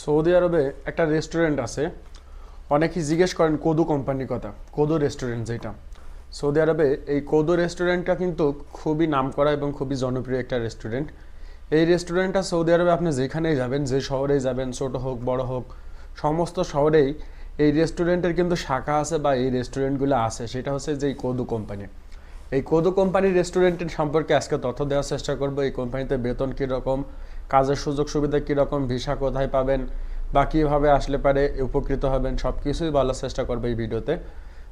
Saudi আরবে একটা restaurant আছে। অনেকেই জিজ্ঞেস করেন, কোদু কোম্পানির কথা? কোদু রেস্টুরেন্ট যেটা। সৌদি আরবে এই কোদু রেস্টুরেন্টটা কিন্তু খুবই নামকরা এবং খুবই জনপ্রিয় একটা রেস্টুরেন্ট এই রেস্টুরেন্টটা সৌদি আরবে আপনি যেখানেই যাবেন, যে শহরেই যাবেন, ছোট হোক, বড় হোক, সমস্ত শহরেই এই রেস্টুরেন্টের কিন্তু শাখা আছে বা এই রেস্টুরেন্টগুলো আছে। সেটা হচ্ছে যে এই কোদু কোম্পানি এই কোদু কোম্পানির রেস্টুরেন্টের সম্পর্কে আজকে তথ্য দেওয়ার চেষ্টা করব। এই কোম্পানিতে বেতন কীরকম? কাজের সুযোগ সুবিধা কীরকম, ভিসা কোথায় পাবেন, বা কীভাবে আসলে পারে, উপকৃত হবেন সব কিছুই বলার চেষ্টা করব এই ভিডিওতে।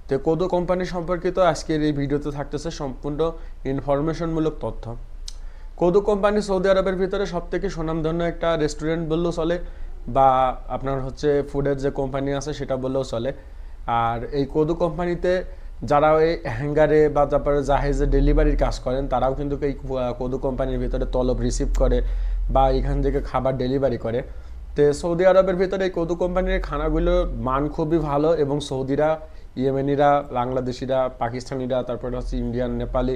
তো কোদো কোম্পানি সম্পর্কিত আজকের এই ভিডিওতে থাকতেছে সম্পূর্ণ ইনফরমেশনমূলক তথ্য। কোদো কোম্পানি সৌদি আরবের ভিতরে সব থেকে সুনামধন্য একটা রেস্টুরেন্ট বললেও চলে, বা আপনার হচ্ছে ফুডের যে কোম্পানি আছে সেটা বললেও চলে। আর এই কোদো কোম্পানিতে যারা ওই হ্যাঙ্গারে বা তারপরে জাহাজে ডেলিভারির কাজ করেন, তারাও কিন্তু এই কোদো কোম্পানির ভিতরে তলব রিসিভ করে বা এখান থেকে খাবার ডেলিভারি করে। তো সৌদি আরবের ভিতরে এই কোদো কোম্পানির খানাগুলোর মান খুবই ভালো এবং সৌদিরা, ইয়েমেনিরা, বাংলাদেশিরা, পাকিস্তানিরা, তারপরে হচ্ছে ইন্ডিয়ান, নেপালি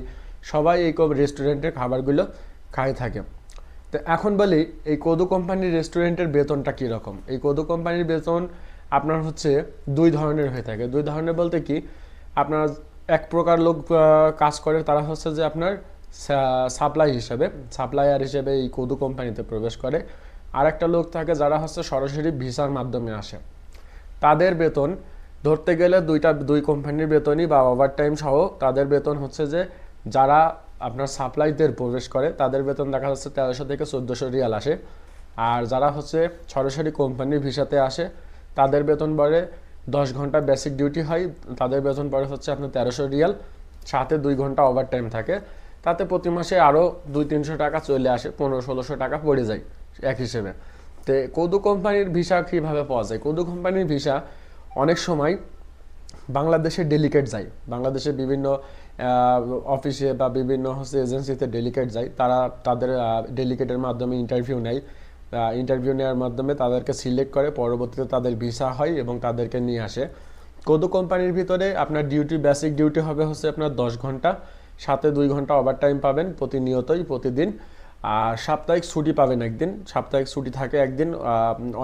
সবাই এই রেস্টুরেন্টের খাবারগুলো খায় থাকে। তো এখন বলি, এই কোদো কোম্পানির রেস্টুরেন্টের বেতনটা কীরকম? এই কোদো কোম্পানির বেতন আপনার হচ্ছে দুই ধরনের হয়ে থাকে। দুই ধরনের বলতে কি আপনার এক প্রকার লোক কাজ করে, তারা হচ্ছে যে আপনার সাপ্লাই হিসেবে, সাপ্লায়ার হিসেবে এই কোদো কোম্পানিতে প্রবেশ করে। আর একটা লোক থাকে যারা হচ্ছে সরাসরি ভিসার মাধ্যমে আসে। তাদের বেতন, ধরতে গেলে দুইটা, দুই কোম্পানির বেতনই বা ওভারটাইম সহ তাদের বেতন হচ্ছে যে যারা আপনার সাপ্লাইদের প্রবেশ করে, তাদের বেতন দেখা যাচ্ছে তেরোশো থেকে চোদ্দোশো রিয়াল আসে। আর যারা হচ্ছে সরাসরি কোম্পানির ভিসাতে আসে, তাদের বেতন বাড়ে দশ ঘণ্টা বেসিক ডিউটি হয়, তাদের বেতন পড়ে হচ্ছে আপনার তেরোশো রিয়াল। সাথে দুই ঘণ্টা ওভার টাইম থাকে। তাতে প্রতি মাসে আরও দুই তিনশো টাকা চলে আসে, পনেরো ষোলোশো টাকা পড়ে যায় এক হিসেবে। তো কোদু কোম্পানির ভিসা কীভাবে পাওয়া যায়? কোদু কোম্পানির ভিসা অনেক সময় বাংলাদেশে ডেলিকেট যায়। বাংলাদেশে বিভিন্ন অফিসে বা বিভিন্ন হচ্ছে এজেন্সিতে ডেলিকেট যায়। তারা তাদের ডেলিকেটের মাধ্যমে ইন্টারভিউ নেয়। ইন্টারভিউ নেওয়ার মাধ্যমে তাদেরকে সিলেক্ট করে, পরবর্তীতে তাদের ভিসা হয় এবং তাদেরকে নিয়ে আসে। কোদো কোম্পানির ভিতরে আপনার ডিউটি বেসিক ডিউটি হবে হচ্ছে আপনার দশ ঘণ্টা। সাথে দুই ঘণ্টা ওভার টাইম পাবেন প্রতিনিয়তই, প্রতিদিন। আর সাপ্তাহিক ছুটি পাবেন একদিন। সাপ্তাহিক ছুটি থাকে একদিন।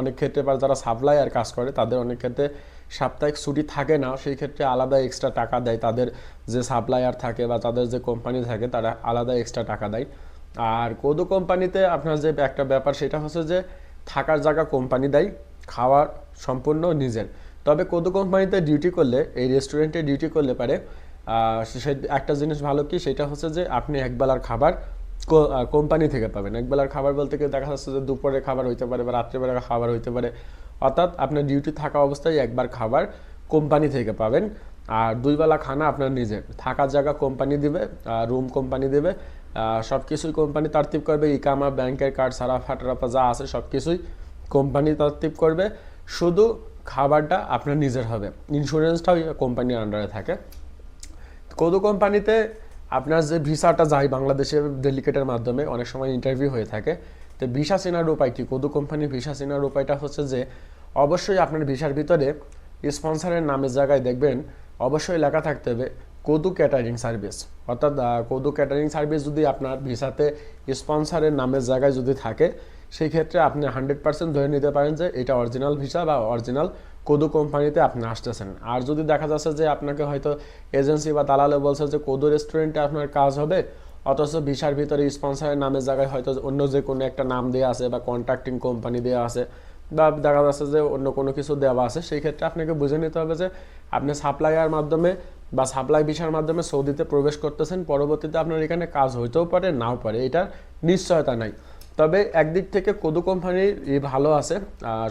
অনেক ক্ষেত্রে বা যারা সাপ্লাই আর কাজ করে, তাদের অনেক ক্ষেত্রে সাপ্তাহিক ছুটি থাকে না। সেই ক্ষেত্রে আলাদা এক্সট্রা টাকা দেয়। তাদের যে সাপ্লায়ার থাকে বা তাদের যে কোম্পানি থাকে, তারা আলাদা এক্সট্রা টাকা দেয়। আর কোদো কোম্পানিতে আপনার যে একটা ব্যাপার, সেটা হচ্ছে যে থাকার জায়গা কোম্পানি দেয়, খাওয়ার সম্পূর্ণ নিজের। তবে কোদো কোম্পানিতে ডিউটি করলে, এই রেস্টুরেন্টে ডিউটি করলে পারে সে একটা জিনিস ভালো কি, সেটা হচ্ছে যে আপনি একবেলার খাবার কোম্পানি থেকে পাবেন। একবেলার খাবার বলতে গিয়ে দেখা যাচ্ছে যে দুপুরে খাবার হইতে পারে বা রাত্রেবেলার খাবার হইতে পারে। অর্থাৎ আপনার ডিউটি থাকা অবস্থায় একবার খাবার কোম্পানি থেকে পাবেন, আর দুইবেলা খানা আপনার নিজের। থাকার জায়গা কোম্পানি দিবে রুম কোম্পানি দেবে সব কিছুই কোম্পানি তারতিব করবে ইকামা ব্যাংকের কার্ড সারা ফাটারাপা যা আছে সব কিছুই কোম্পানি তারতিব করবে। শুধু খাবারটা আপনার নিজের হবে। ইন্স্যুরেন্সটাও কোম্পানির আন্ডারে থাকে। কোদো কোম্পানিতে আপনার যে ভিসাটা যায় বাংলাদেশের ডেলিকেটের মাধ্যমে, অনেক সময় ইন্টারভিউ হয়ে থাকে। তো ভিসা চেনার উপায় কি? কোদো কোম্পানির ভিসা চেনার উপায়টা হচ্ছে যে, অবশ্যই আপনার ভিসার ভিতরে স্পন্সরের নামের জায়গায় দেখবেন, অবশ্যই লেখা থাকতে হবে কোদু ক্যাটারিং সার্ভিস। অর্থাৎ কোদু ক্যাটারিং সার্ভিস যদি আপনার ভিসাতে স্পন্সরের নামের জায়গায় যদি থাকে সেই ক্ষেত্রে আপনি হান্ড্রেড পার্সেন্ট ধরে নিতে পারেন যে এটা অরিজিনাল ভিসা বা অরিজিনাল কোদো কোম্পানিতে আপনি আসতেছেন। আর যদি দেখা যাচ্ছে যে আপনাকে হয়তো এজেন্সি বা দালালে বলছে যে কোদো রেস্টুরেন্টে আপনার কাজ হবে, অথচ ভিসার ভিতরে স্পন্সরের নামের জায়গায় হয়তো অন্য যে কোনো একটা নাম দেওয়া আছে বা কন্ট্রাক্টিং কোম্পানি দেওয়া আছে বা দেখা যাচ্ছে যে অন্য কোনো কিছু দেওয়া আছে সেই ক্ষেত্রে আপনাকে বুঝে নিতে হবে যে আপনি সাপ্লাইয়ার মাধ্যমে বা সাপ্লাই ভিসার মাধ্যমে সৌদিতে প্রবেশ করতেছেন, পরবর্তীতে আপনার এখানে কাজ হইতেও পারে, নাও পারে, এটার নিশ্চয়তা নাই। তবে একদিক থেকে কোদো কোম্পানির ভালো আছে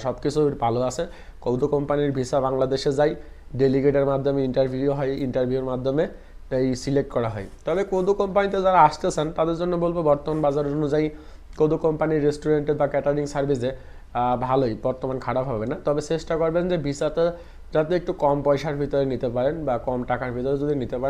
সব কিছু ভালো আছে। কৌদো কোম্পানির ভিসা বাংলাদেশে যায় ডেলিগেটের মাধ্যমে ইন্টারভিউ হয় ইন্টারভিউর মাধ্যমে এই সিলেক্ট করা হয়। তবে কোদো কোম্পানিতে যারা আসতেছেন, তাদের জন্য বলব বর্তমান বাজার অনুযায়ী কোদো কোম্পানির রেস্টুরেন্টে বা ক্যাটারিং সার্ভিসে ভালোই, বর্তমান খারাপ হবে না। তবে চেষ্টা করবেন যে ভিসাতে যাতে একটু কম পয়সার ভিতরে নিতে পারেন বা কম টাকার ভিতরে যদি নিতে পারেন